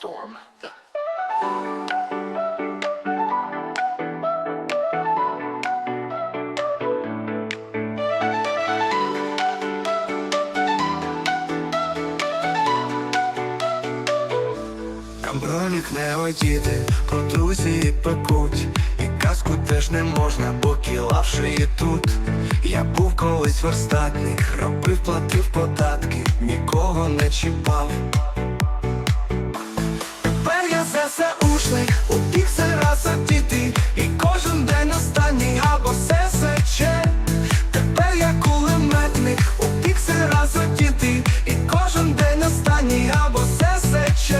Storm. Камбронік не про друзі пекуть, і казку теж не можна, бо кілавши і тут. Я був колись верстатник, робив, платив податки, нікого не чіпав. Я ЗСУшник, у пікселя сидіти, і кожен день останній або ССЧ. Тепер я кулеметник, у пікселя сидіти, і кожен день останній або ССЧ.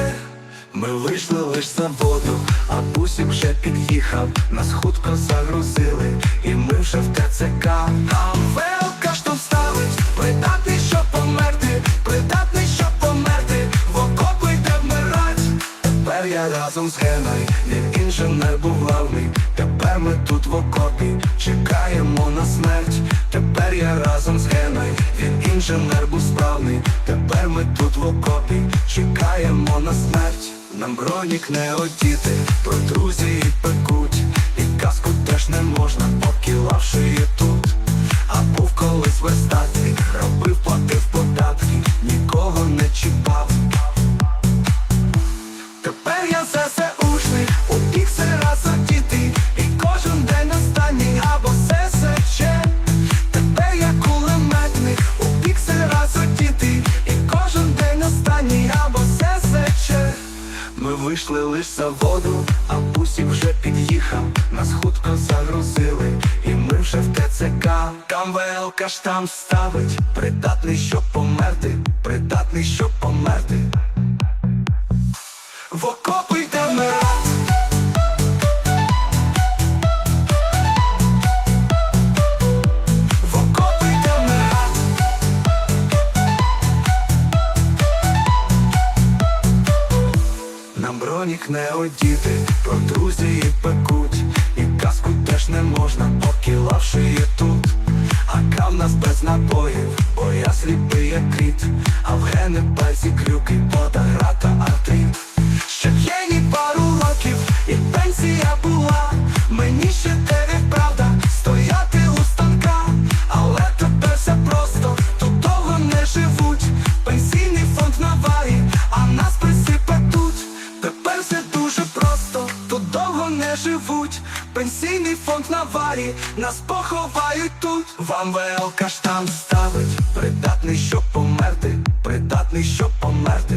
Ми вийшли лиш за воду, а бусик вже під'їхав, нас хутко загрузили, і ми вже в ТЦК. А велка там ставить, разом з Геною, він інженер був главний. Тепер ми тут в окопі, чекаємо на смерть. Тепер я разом з Геною, він інженер був справний. Тепер ми тут в окопі, чекаємо на смерть. Нам бронік не одіти, про друзі пекуть. І казку теж не можна, покілавши вийшли лиш за воду, а бусик вже під'їхав, нас хутко загрузили, і ми вже в ТЦК. Там ВЛК там ставить, придатний, щоб померти, придатний, щоб померти. В окопи Бронік не одіти, про друзі пекуть, і казку теж не можна, поки лавши є тут. А кав нас без напоїв, бо я сліпий як кріт, а в гени пальці крюки, подагра та фонд на варі, нас поховають тут. Вам ВЛК каштан ставить, придатний, щоб померти, придатний, щоб померти.